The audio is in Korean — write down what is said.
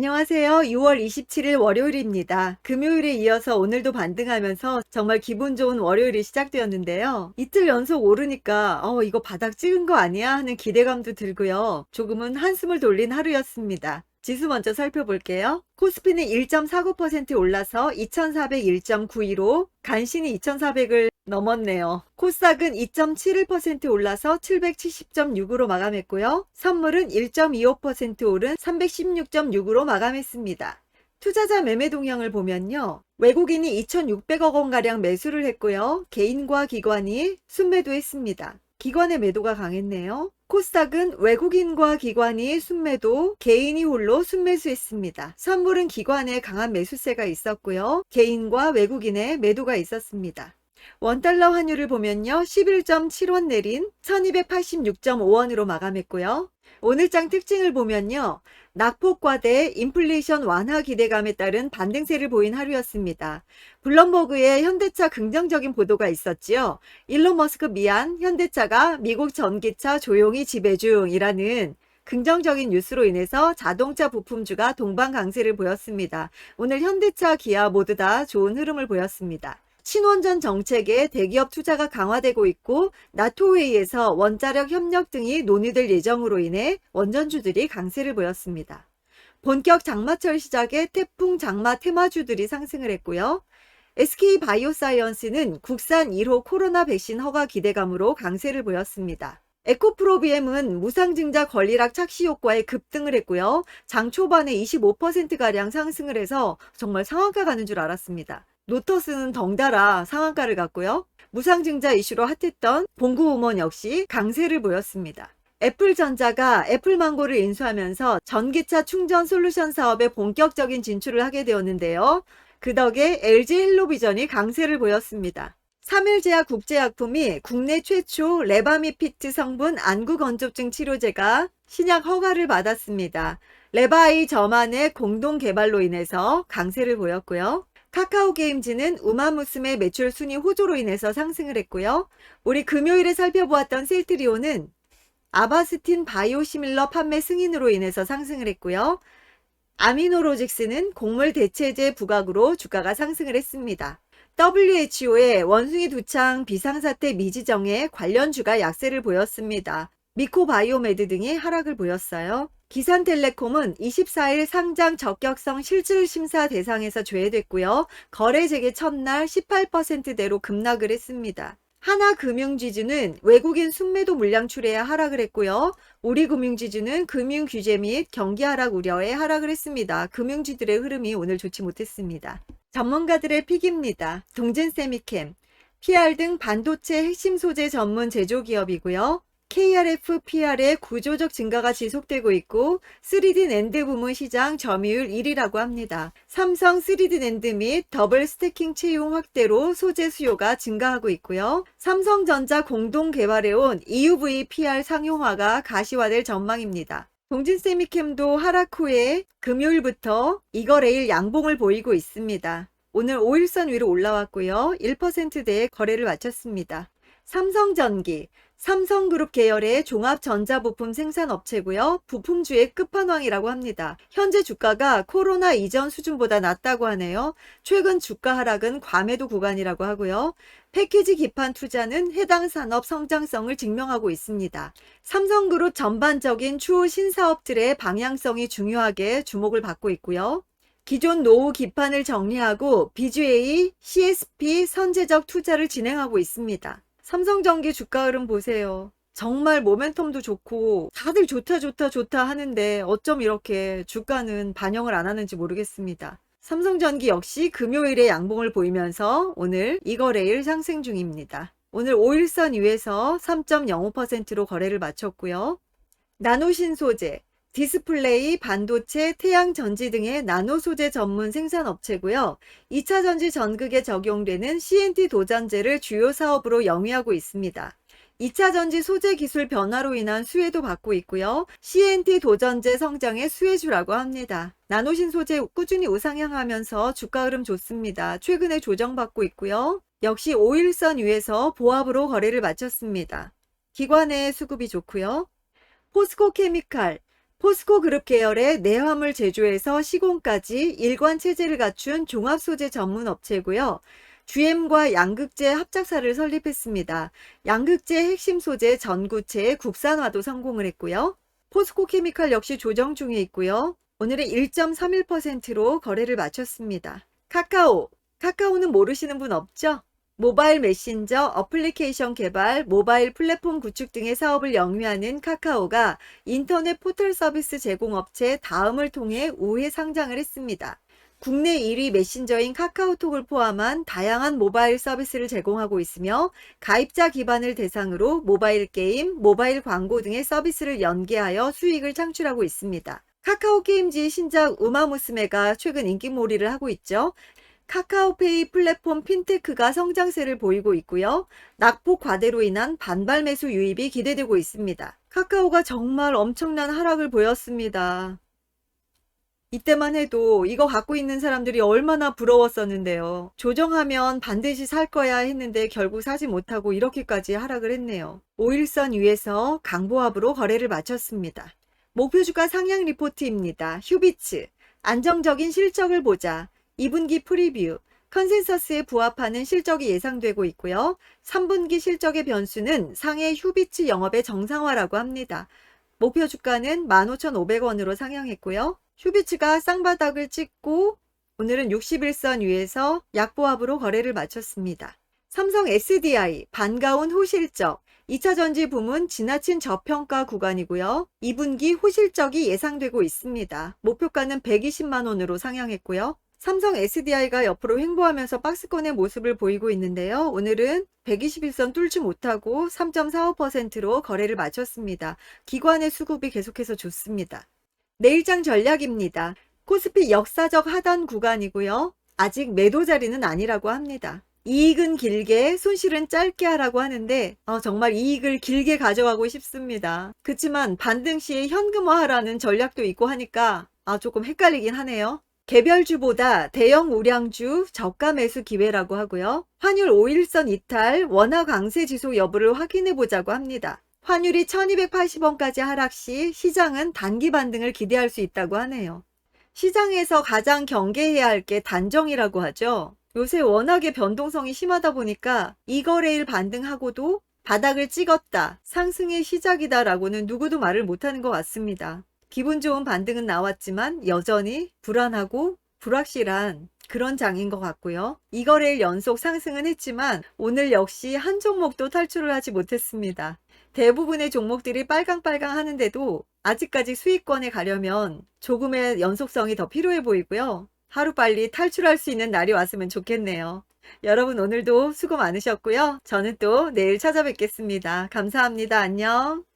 안녕하세요. 6월 27일 월요일입니다. 금요일에 이어서 오늘도 반등하면서 정말 기분 좋은 월요일이 시작되었는데요. 이틀 연속 오르니까 어 이거 바닥 찍은 거 아니야 하는 기대감도 들고요. 조금은 한숨을 돌린 하루였습니다. 지수 먼저 살펴볼게요. 코스피는 1.49% 올라서 2401.92로 간신히 2400을 넘었네요. 코스닥은 2.71% 올라서 770.6으로 마감했고요. 선물은 1.25% 오른 316.6으로 마감했습니다. 투자자 매매 동향을 보면요. 외국인이 2,600억 원가량 매수를 했고요. 개인과 기관이 순매도했습니다. 기관의 매도가 강했네요. 코스닥은 외국인과 기관이 순매도, 개인이 홀로 순매수했습니다. 선물은 기관의 강한 매수세가 있었고요. 개인과 외국인의 매도가 있었습니다. 원달러 환율을 보면요. 11.7원 내린 1286.5원으로 마감했고요. 오늘장 특징을 보면요. 낙폭과대 인플레이션 완화 기대감에 따른 반등세를 보인 하루였습니다. 블럼버그의 현대차 긍정적인 보도가 있었지요. 일론 머스크 미안, 현대차가 미국 전기차 조용히 지배 중이라는 긍정적인 뉴스로 인해서 자동차 부품주가 동반 강세를 보였습니다. 오늘 현대차, 기아 모두 다 좋은 흐름을 보였습니다. 친원전 정책에 대기업 투자가 강화되고 있고 나토 회의에서 원자력 협력 등이 논의될 예정으로 인해 원전주들이 강세를 보였습니다. 본격 장마철 시작에 태풍 장마 테마주들이 상승을 했고요. SK 바이오사이언스는 국산 1호 코로나 백신 허가 기대감으로 강세를 보였습니다. 에코프로비엠은 무상증자 권리락 착시 효과에 급등을 했고요. 장 초반에 25%가량 상승을 해서 정말 상한가 가는 줄 알았습니다. 노터스는 덩달아 상한가를 갔고요. 무상증자 이슈로 핫했던 봉구우먼 역시 강세를 보였습니다. 애플전자가 애플망고를 인수하면서 전기차 충전 솔루션 사업에 본격적인 진출을 하게 되었는데요. 그 덕에 LG 헬로비전이 강세를 보였습니다. 3일제약 국제약품이 국내 최초 레바미피트 성분 안구건조증 치료제가 신약 허가를 받았습니다. 레바이 저만의 공동 개발로 인해서 강세를 보였고요. 카카오 게임즈는 우마무스메 매출 순위 호조로 인해서 상승을 했고요. 우리 금요일에 살펴보았던 셀트리온은 아바스틴 바이오시밀러 판매 승인으로 인해서 상승을 했고요. 아미노로직스는 곡물 대체제 부각으로 주가가 상승을 했습니다. WHO의 원숭이 두창 비상사태 미지정에 관련 주가 약세를 보였습니다. 미코바이오메드 등이 하락을 보였어요. 기산텔레콤은 24일 상장 적격성 실질 심사 대상에서 제외됐고요. 거래 재개 첫날 18%대로 급락을 했습니다. 하나금융지주는 외국인 순매도 물량 출회에 하락을 했고요. 우리금융지주는 금융 규제 및 경기 하락 우려에 하락을 했습니다. 금융주들의 흐름이 오늘 좋지 못했습니다. 전문가들의 픽입니다. 동진세미캠, PR 등 반도체 핵심 소재 전문 제조기업이고요. KRF, PR의 구조적 증가가 지속되고 있고 3D 낸드 부문 시장 점유율 1위라고 합니다. 삼성 3D 낸드 및 더블 스태킹 채용 확대로 소재 수요가 증가하고 있고요. 삼성전자 공동 개발해온 EUV PR 상용화가 가시화될 전망입니다. 동진세미캠도 하락 후에 금요일부터 이거래일 양봉을 보이고 있습니다. 오늘 5일선 위로 올라왔고요. 1%대의 거래를 마쳤습니다. 삼성전기, 삼성그룹 계열의 종합전자부품 생산업체고요. 부품주의 끝판왕이라고 합니다. 현재 주가가 코로나 이전 수준보다 낮다고 하네요. 최근 주가 하락은 과매도 구간이라고 하고요. 패키지 기판 투자는 해당 산업 성장성을 증명하고 있습니다. 삼성그룹 전반적인 추후 신사업들의 방향성이 중요하게 주목을 받고 있고요. 기존 노후 기판을 정리하고 BGA, CSP 선제적 투자를 진행하고 있습니다. 삼성전기 주가 흐름 보세요. 정말 모멘텀도 좋고 다들 좋다 좋다 좋다 하는데 어쩜 이렇게 주가는 반영을 안 하는지 모르겠습니다. 삼성전기 역시 금요일에 양봉을 보이면서 오늘 이거래일 상승 중입니다. 오늘 5일선 위에서 3.05%로 거래를 마쳤고요. 나노신 소재, 디스플레이, 반도체, 태양 전지 등의 나노 소재 전문 생산 업체고요. 2차 전지 전극에 적용되는 CNT 도전제를 주요 사업으로 영위하고 있습니다. 2차 전지 소재 기술 변화로 인한 수혜도 받고 있고요. CNT 도전제 성장의 수혜주라고 합니다. 나노신 소재 꾸준히 우상향하면서 주가 흐름 좋습니다. 최근에 조정받고 있고요. 역시 5일선 위에서 보합으로 거래를 마쳤습니다. 기관의 수급이 좋고요. 포스코 케미칼, 포스코 그룹 계열의 내화물 제조에서 시공까지 일관 체제를 갖춘 종합 소재 전문 업체고요. GM과 양극재 합작사를 설립했습니다. 양극재 핵심 소재 전구체의 국산화도 성공을 했고요. 포스코 케미칼 역시 조정 중에 있고요. 오늘은 1.31%로 거래를 마쳤습니다. 카카오. 카카오는 모르시는 분 없죠? 모바일 메신저, 어플리케이션 개발, 모바일 플랫폼 구축 등의 사업을 영위하는 카카오가 인터넷 포털 서비스 제공업체 다음을 통해 5회 상장을 했습니다. 국내 1위 메신저인 카카오톡을 포함한 다양한 모바일 서비스를 제공하고 있으며 가입자 기반을 대상으로 모바일 게임, 모바일 광고 등의 서비스를 연계하여 수익을 창출하고 있습니다. 카카오 게임지 신작 우마무스메가 최근 인기몰이를 하고 있죠. 카카오페이 플랫폼 핀테크가 성장세를 보이고 있고요. 낙폭 과대로 인한 반발 매수 유입이 기대되고 있습니다. 카카오가 정말 엄청난 하락을 보였습니다. 이때만 해도 이거 갖고 있는 사람들이 얼마나 부러웠었는데요. 조정하면 반드시 살 거야 했는데 결국 사지 못하고 이렇게까지 하락을 했네요. 5일선 위에서 강보합으로 거래를 마쳤습니다. 목표 주가 상향 리포트입니다. 휴비츠. 안정적인 실적을 보자. 2분기 프리뷰. 컨센서스에 부합하는 실적이 예상되고 있고요. 3분기 실적의 변수는 상해 휴비츠 영업의 정상화라고 합니다. 목표 주가는 15,500원으로 상향했고요. 휴비츠가 쌍바닥을 찍고 오늘은 61선 위에서 약보합으로 거래를 마쳤습니다. 삼성 SDI 반가운 호실적 2차 전지 부문 지나친 저평가 구간이고요. 2분기 호실적이 예상되고 있습니다. 목표가는 120만 원으로 상향했고요. 삼성 SDI가 옆으로 횡보하면서 박스권의 모습을 보이고 있는데요. 오늘은 121선 뚫지 못하고 3.45%로 거래를 마쳤습니다. 기관의 수급이 계속해서 좋습니다. 내일장 전략입니다. 코스피 역사적 하단 구간이고요. 아직 매도 자리는 아니라고 합니다. 이익은 길게, 손실은 짧게 하라고 하는데 어, 정말 이익을 길게 가져가고 싶습니다. 그렇지만 반등 시에 현금화하라는 전략도 있고 하니까 아, 조금 헷갈리긴 하네요. 개별주보다 대형 우량주 저가 매수 기회라고 하고요. 환율 5일선 이탈, 원화 강세 지속 여부를 확인해 보자고 합니다. 환율이 1280원까지 하락 시 시장은 단기 반등을 기대할 수 있다고 하네요. 시장에서 가장 경계해야 할 게 단정이라고 하죠. 요새 워낙에 변동성이 심하다 보니까 이 거래일 반등하고도 바닥을 찍었다, 상승의 시작이다라고는 누구도 말을 못하는 것 같습니다. 기분 좋은 반등은 나왔지만 여전히 불안하고 불확실한 그런 장인 것 같고요. 이 거래일 연속 상승은 했지만 오늘 역시 한 종목도 탈출을 하지 못했습니다. 대부분의 종목들이 빨강빨강 하는데도 아직까지 수익권에 가려면 조금의 연속성이 더 필요해 보이고요. 하루빨리 탈출할 수 있는 날이 왔으면 좋겠네요. 여러분 오늘도 수고 많으셨고요. 저는 또 내일 찾아뵙겠습니다. 감사합니다. 안녕.